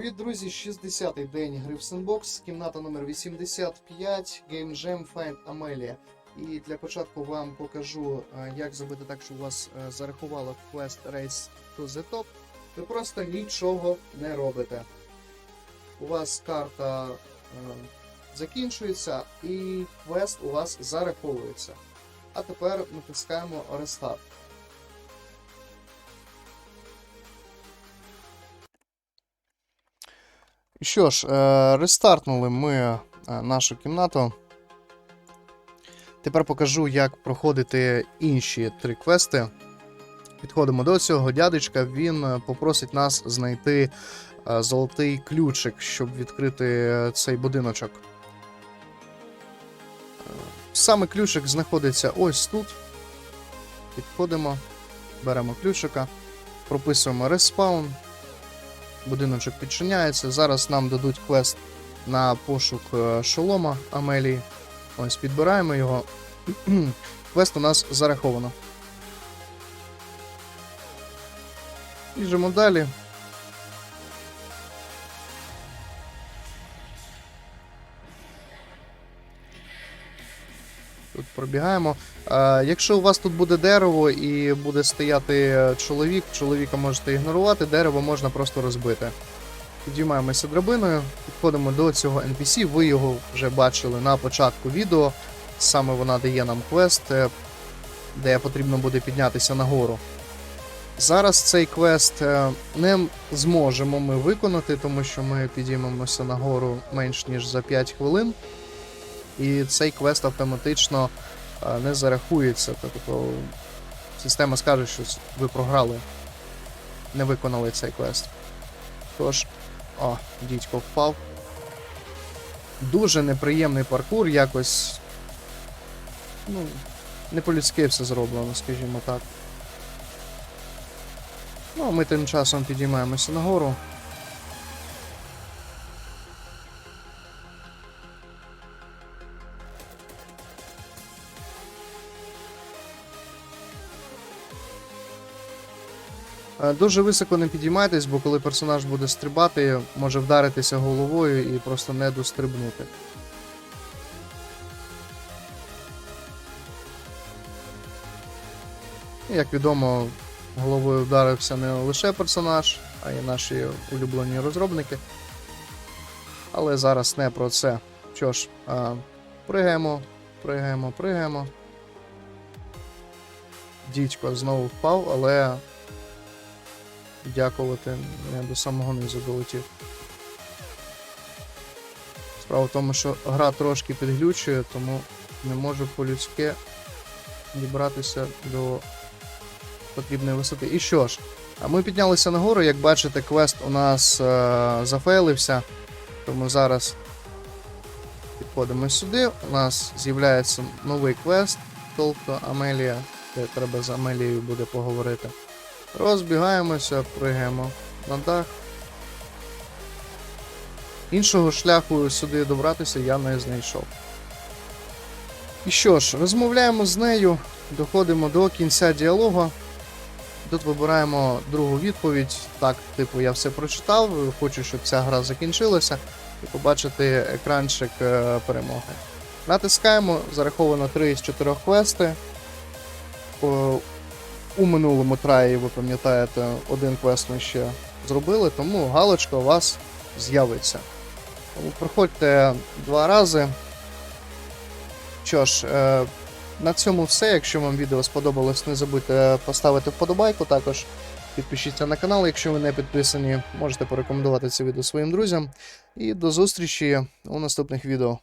Привіт, друзі, 60-й день гри в Sandbox, кімната номер 85, Game Jam Find Amelia. І для початку вам покажу, е, як зробити так, щоб у вас е, зарахувало квест Race to the Top. Ви просто нічого не робите. У вас карта е, закінчується і квест у вас зараховується. А тепер натискаємо Restart. Що ж, е, рестартнули ми е, нашу кімнату. Тепер покажу, як проходити інші три квести. Підходимо до цього дядечка, він е, попросить нас знайти золотий ключик, щоб відкрити цей будиночок. Саме ключик знаходиться ось тут. Підходимо, беремо ключика, прописуємо респаун. Будиночок підчиняється. Зараз нам дадуть квест на пошук е, шолома Амелії. Ось підбираємо його. Квест у нас зараховано. Біжимо далі. Тут пробігаємо. Е, якщо у вас тут буде дерево і буде стояти чоловік, чоловіка можете ігнорувати, дерево можна просто розбити. Підіймаємося драбиною, підходимо до цього NPC, ви його вже бачили на початку відео. Саме вона дає нам квест, е, де потрібно буде піднятися нагору. Зараз цей квест е, не зможемо ми виконати, тому що ми підіймемося нагору менш ніж за 5 хвилин. І цей квест автоматично е, не зарахується. Тобто система скаже, що ви програли, не виконали цей квест. Тож, о, дідько впав. Дуже неприємний паркур, якось. Ну, не по-людськи все зроблено, скажімо так. Ну, ми тим часом підіймаємося нагору. Дуже високо не підіймайтесь, бо коли персонаж буде стрибати, може вдаритися головою і просто не дострибнути. Як відомо, головою вдарився не лише персонаж, а й наші улюблені розробники. Але зараз не про це. Що ж, а, пригаємо, пригаємо, пригаємо. Дідько знову впав, але дякувати не до самого низу долетів. Справа в тому, що гра трошки підглючує, тому не можу по-людськи дібратися до потрібної висоти. І що ж, ми піднялися нагору, як бачите, квест у нас е- зафейлився, тому зараз підходимо сюди. У нас з'являється новий квест, тобто Амелія, де треба з Амелією буде поговорити. Розбігаємося, пригаємо на дах. Іншого шляху сюди добратися я не знайшов. І що ж, розмовляємо з нею, доходимо до кінця діалогу. Тут вибираємо другу відповідь. Так, типу, я все прочитав, хочу, щоб ця гра закінчилася, і побачити екранчик е, перемоги. Натискаємо, зараховано 3 з 4 квести. У минулому траї, ви пам'ятаєте, один квест ми ще зробили, тому галочка у вас з'явиться. Проходьте два рази. Що ж, е, на цьому все. Якщо вам відео сподобалось, не забудьте поставити вподобайку. Також підпишіться на канал, якщо ви не підписані. Можете порекомендувати це відео своїм друзям. І до зустрічі у наступних відео.